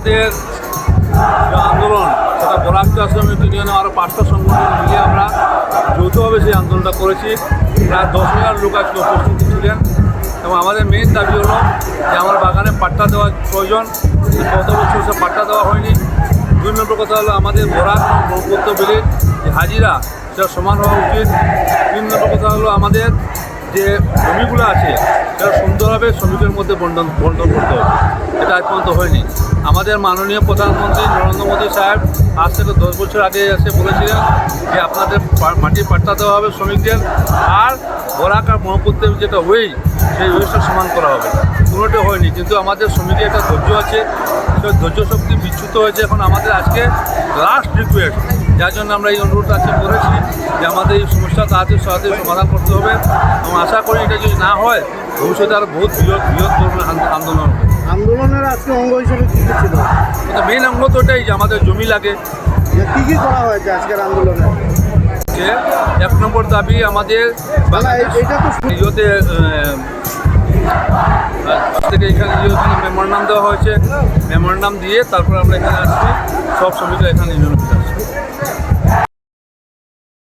আমাদের যে আন্দোলন, সেটা বরাক আশ্রমের ইউনিয়নে আরও পাঁচটা সংগঠন মিলিয়ে আমরা যৌথভাবে সেই আন্দোলনটা করেছি। প্রায় দশ হাজার লোক আজকে উপস্থিত ছিলেন। এবং আমাদের মেন দাবি হলো যে আমার বাগানে পাট্টা দেওয়া প্রয়োজন। গত বছর সে পাট্টা দেওয়া হয়নি। দুই নম্বর কথা হলো আমাদের বরাক ব্রহ্মপুত্র বিলের যে হাজিরা, সেটা সমান হওয়া উচিত। তিন নম্বর কথা হলো আমাদের যে জমিগুলো আছে সুন্দরভাবে শ্রমিকের মধ্যে বন্টন বন্টন করতে হবে, এটা আজ পর্যন্ত হয়নি। আমাদের মাননীয় প্রধানমন্ত্রী নরেন্দ্র মোদী সাহেব আজ থেকে দশ বছর আগে এসে বলেছিলেন যে আপনাদের মাটি পাট্টা দেওয়া হবে শ্রমিকদের, আর বরাক আর ব্রহ্মপুত্রের যেটা ওয়েই সেই ওয়েসটা সমান করা হবে। কোনোটা হয়নি, কিন্তু আমাদের শ্রমিকের একটা ধৈর্য আছে। সেই ধৈর্য শক্তি বিচ্যুত হয়েছে এখন আমাদের আজকে লাস্ট রিকোয়েস্ট যার জন্য আমরা এই অনুরোধ আজকে করেছি। সমস্যা তাড়াতাড়ি তাড়াতাড়ি সমাধান করতে হবে। এবং আশা করি এটা যদি না হয় ভবিষ্যতে আরও বহুত বৃহৎ বৃহৎ ধরনের আন্দোলন হবে। আন্দোলনের আজকে অঙ্গ হিসেবে কি কি ছিল? মেন অঙ্গ তো এটাই যে আমাদের জমি লাগে। কি কি করা হয়েছে আজকের আন্দোলনে? এক নম্বর দাবি আমাদের ইয়েতে থেকে এখানে ইয়ে মেমোরান্ডাম দেওয়া হয়েছে। মেমোরান্ডাম দিয়ে তারপর আমরা এখানে আসছি। সব শ্রমিকরা এখানে আসছে